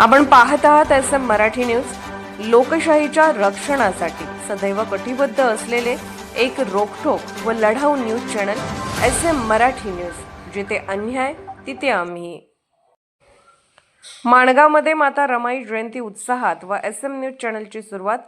आपण पाहत आहात एस एम मराठी न्यूज. लोकशाहीच्या रक्षणासाठी सदैव कटिबद्ध असलेले एक रोखोक व लढाऊ news channel S M Marathi news. जिथे अन्याय तिथे आम्ही. माणगावमध्ये माता रमाई जयंती उत्साहात व एस एम न्यूज चॅनलची सुरुवात.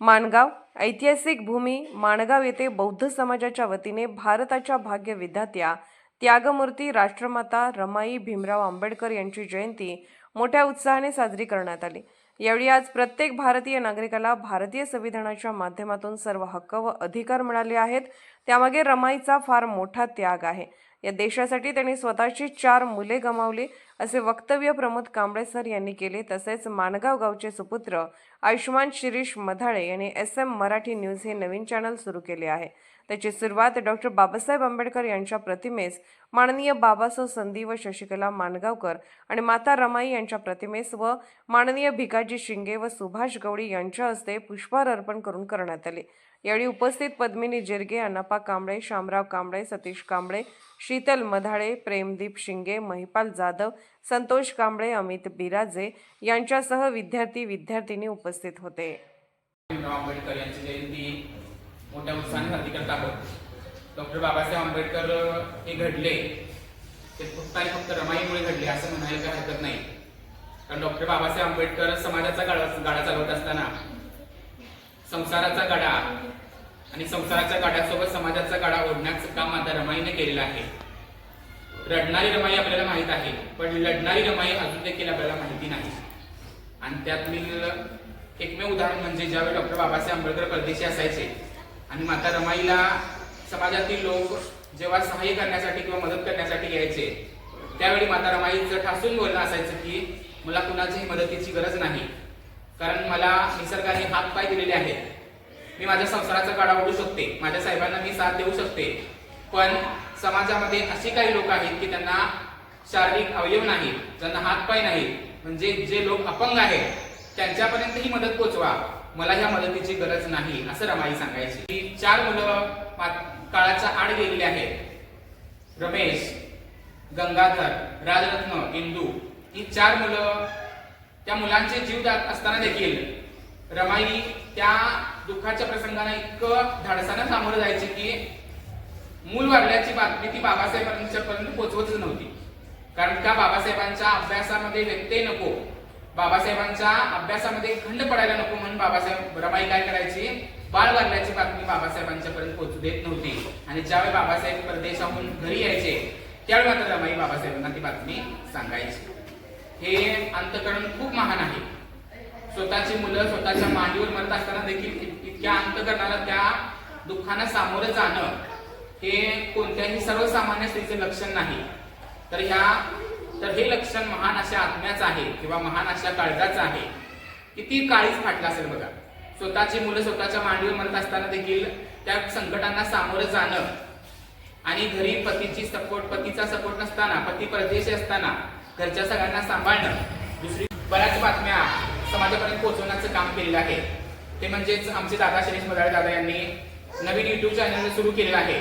माणगाव ऐतिहासिक भूमी माणगाव येथे बौद्ध समाजाच्या वतीने भारताच्या भाग्य विधात्या त्यागमूर्ती राष्ट्रमाता रमाई भीमराव आंबेडकर यांची जयंती मोठ्या उत्साहाने साजरी करण्यात आली. यावेळी आज प्रत्येक भारतीय नागरिकाला भारतीय संविधानाच्या माध्यमातून सर्व हक्क व अधिकार मिळाले आहेत. त्यामागे रमाईचा फार मोठा त्याग आहे. या देशासाठी त्यांनी स्वतःची चार मुले गमावली. असे वक्तव्य प्रमोद कांबळे सर यांनी केले. तसेच माणगाव गावचे सुपुत्र आयुष्मान शिरीष मधाळे यांनी एस एम मराठी न्यूज हे नवीन चॅनल सुरू केले आहे. त्याची सुरुवात डॉक्टर बाबासाहेब आंबेडकर यांच्या प्रतिमेस माननीय बाबासाहेब संधी व शशिकला मानगावकर आणि माता रमाई यांच्या प्रतिमेस व माननीय भिकाजी शिंगे व सुभाष गवळी यांच्या हस्ते पुष्पहार अर्पण करून करण्यात आले. यावेळी उपस्थित पद्मिनी जिरगे अण्णापा कांबळे शामराव कांबळे सतीश कांबळे शीतल मधाळे प्रेमदीप शिंगे महिपाल जाधव संतोष कांबळे अमित बिराजे यांच्यासह विद्यार्थी विद्यार्थिनी उपस्थित होते. आंबेडकर यांची जयंती मोठ्या उत्साहाने साजरी करत आहोत. डॉक्टर बाबासाहेब आंबेडकर हे घडले. ते फक्त आणि फक्त रमाईमुळे घडले असं म्हणायला काही हरकत नाही. कारण डॉक्टर बाबासाहेब आंबेडकर समाजाचा गाडा गाडा चालवत असताना संसाराचा गाडा आणि संसाराच्या गाड्यासोबत समाजाचा गाडा ओढण्याचं काम आता रमाईने केलेलं आहे. रडणारी रमाई आपल्याला माहीत आहे पण लढणारी रमाई अजून देखील आपल्याला माहिती नाही. आणि त्यातील एकमेव उदाहरण म्हणजे ज्यावेळी डॉक्टर बाबासाहेब आंबेडकर परदेशी असायचे आणि माता रमाईला समाजातील लोक जेव्हा सहाय्य करण्यासाठी किंवा मदत करण्यासाठी यायचे त्यावेळी माता रमाईचं ठासून बोलणं असायचं की मला कुणाचीही मदतीची गरज नाही. कारण मला निसर्गाने हात पाय दिलेले आहेत. मी माझ्या संसाराचा काढा ओढू शकते. माझ्या साहेबांना मी साथ देऊ शकते. पण समाजामध्ये अशी काही लोक आहेत की त्यांना शारीरिक अवयव नाही ज्यांना हात पाय नाही म्हणजे जे लोक अपंग आहेत त्यांच्यापर्यंत ही मदत पोचवा. मला ह्या मदतीची गरज नाही असं रमाई सांगायची. ही चार मुलं काळाच्या आड गेलेली आहेत. रमेश गंगाधर राजरत्न इंदू ही चार मुलं त्या मुलांचे जीव जात असताना देखील रमाई त्या दुःखाच्या प्रसंगाने इतकं धाडसानं सामोरं जायची की मूल वाढल्याची बातमी ती बाबासाहेबांच्या पर्यंत नव्हती. कारण त्या बाबासाहेबांच्या अभ्यासामध्ये व्यत्यय नको. बाबासाहेबांच्या अभ्यासामध्ये खंड पडायला नको म्हणून बाबासाहेब रमाई काय करायची? बाळ लागल्याची बातमी बाबासाहेबांच्या पर्यंत पोहोचू देत नव्हती. आणि ज्यावेळी बाबासाहेब परदेशाहून घरी यायचे त्यावेळी मात्र रमाई बाबासाहेबांना ती बातमी सांगायची. हे अंतकरण खूप महान आहे. स्वतःची मुलं स्वतःच्या मांडीवर मरत असताना देखील इत- इतक्या अंतकरणाला त्या दुःखांना सामोरं जाणं हे कोणत्याही सर्वसामान्य स्त्रीचे लक्षण नाही. तर ह्या तर हे लक्षण महान अशा आत्म्याचं आहे किंवा महान अशा काळजाचं आहे. किती काळीच फाटला असेल बघा. स्वतःची मुलं स्वतःच्या मांडीवर मरत असताना देखील त्या संकटांना सामोरं जाणं आणि घरी पतीची सपोर्ट पतीचा सपोर्ट नसताना पती परदेशी असताना घरच्या सगळ्यांना सांभाळणं. दुसरी बऱ्याच बातम्या समाजापर्यंत पोहोचवण्याचं काम केलेलं आहे. ते म्हणजेच आमचे दादा शनीश मदाळे दादा यांनी नवीन युट्यूब चॅनल सुरू केलेलं आहे.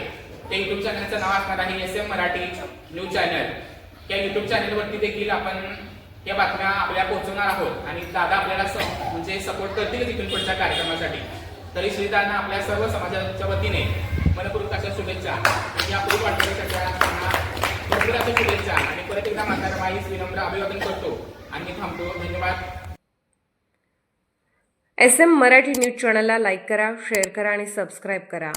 ते युट्यूब चॅनलचं नाव असणार आहे S M Marathi news channel या युट्यूब चॅनलवरती देखील आपण या बातम्या आपल्या पोहोचवणार आहोत. आणि दादा आपल्याला म्हणजे सपोर्ट करतील तिथून पुढच्या कार्यक्रमासाठी. तरी श्रीदांना आपल्या सर्व समाजाच्या वतीने मनपूर्वक अशा शुभेच्छा. आणि या पुढील वाटचालीसाठी भरपूर अशा शुभेच्छा. आणि परत एकदा माता माईस विनम्र अभिवादन करतो. आणि मी थांबतो. धन्यवाद. एस एम मराठी न्यूज चॅनलला लाईक करा शेअर करा आणि सबस्क्राईब करा.